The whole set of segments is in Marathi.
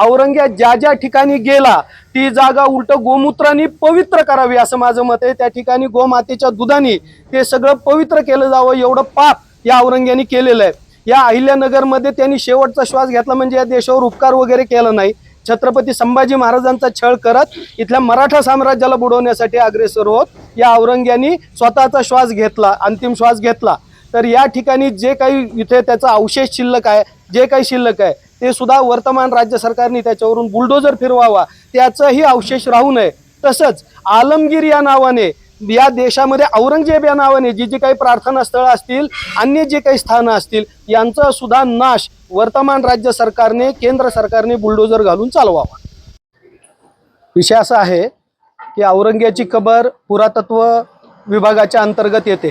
औरंग्या ज्या ज्या ठिकाणी गेला ती जागा उलट गोमूत्राने पवित्र करावी असं माझं मत आहे. त्या ठिकाणी गोमातेच्या दुधाने ते सगळं पवित्र केलं जावं एवढं पाप या औरंग्याने केलेलं आहे. या अहिल्यानगरमध्ये त्यांनी शेवटचा श्वास घेतला म्हणजे या देशावर उपकार वगैरे केला नाही. छत्रपती संभाजी महाराजांचा छळ करत इथल्या मराठा साम्राज्याला बुडवण्यासाठी अग्रेसर होत या औरंग्यानी स्वतःचा श्वास घेतला अंतिम श्वास घेतला. तर या ठिकाणी जे काही इथे त्याचा अवशेष शिल्लक आहे जे काही शिल्लक आहे ते सुद्धा वर्तमान राज्य सरकारने त्याच्यावरून बुलडोजर फिरवावा त्याचाही अवशेष राहू नये. तसंच आलमगीर या नावाने या देशामध्ये औरंगजेब या नावाने जी जी काही प्रार्थना स्थळं असतील अन्य जे काही स्थानं असतील यांचा सुद्धा नाश वर्तमान राज्य सरकारने केंद्र सरकारने बुलडोजर घालून चालवावा. विषय असा आहे की औरंग्याची कबर पुरातत्व विभागाच्या अंतर्गत येते.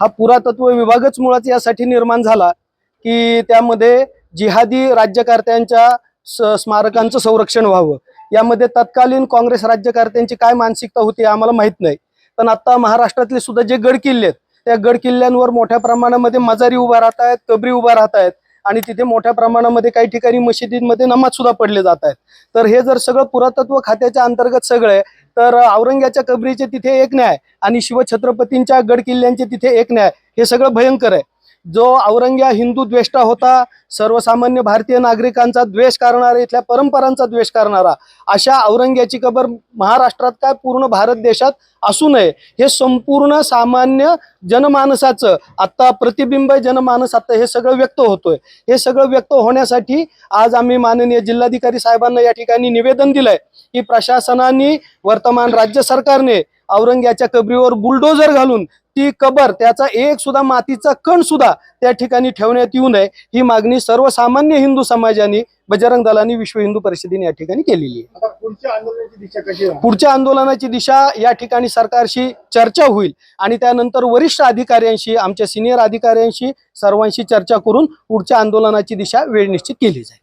हा पुरातत्व विभागच मुळात यासाठी निर्माण झाला की त्यामध्ये जिहादी राज्यकर्त्यांच्या स- स्मारकांचं संरक्षण व्हावं. यामध्ये तत्कालीन काँग्रेस राज्यकर्त्यांची काय मानसिकता होती आम्हाला माहीत नाही. पण आता महाराष्ट्रातले सुद्धा जे गड किल्ले आहेत त्या गड किल्ल्यांवर मोठ्या प्रमाणामध्ये मजारी उभा राहत आहेत कबरी उभा राहत आहेत आणि तिथे मोठ्या प्रमाणामध्ये काही ठिकाणी मशिदींमध्ये नमाज सुद्धा पडले जात आहेत. तर हे जर सगळं पुरातत्व खात्याच्या अंतर्गत सगळं आहे तर औरंग्याच्या कबरीचे तिथे एक न्याय आणि शिवछत्रपतींच्या गड किल्ल्यांचे तिथे एक न्याय हे सगळं भयंकर आहे. जो औरंग्या हिंदू द्वेष्टा होता सर्वसामान्य भारतीय नागरिकांचा द्वेष करणारा इथल्या परंपरांचा द्वेष करणारा अशा औरंग्याची कबर महाराष्ट्रात काय पूर्ण भारत देशात असू नये हे संपूर्ण सामान्य जनमानसाचं आत्ता प्रतिबिंब जनमानस आता हे सगळं व्यक्त होतोय. हे सगळं व्यक्त होण्यासाठी आज आम्ही माननीय जिल्हाधिकारी साहेबांना या ठिकाणी निवेदन दिलंय की प्रशासनाने वर्तमान राज्य सरकारने औरंग्याच्या कबरीवर बुलडोजर घालून ती कबर त्याचा एक सुद्धा मातीचा कण सुद्धा त्या ठिकाणी ठेवण्यात येऊ नये. ही मागणी सर्वसामान्य हिंदू समाजाने बजरंग दलानी विश्व हिंदू परिषदेने या ठिकाणी केलेली आहे. पुढच्या आंदोलनाची दिशा कशी? पुढच्या आंदोलनाची दिशा या ठिकाणी सरकारशी चर्चा होईल आणि त्यानंतर वरिष्ठ अधिकाऱ्यांशी आमच्या सिनियर अधिकाऱ्यांशी सर्वांशी चर्चा करून पुढच्या आंदोलनाची दिशा वेळ निश्चित केली जाईल.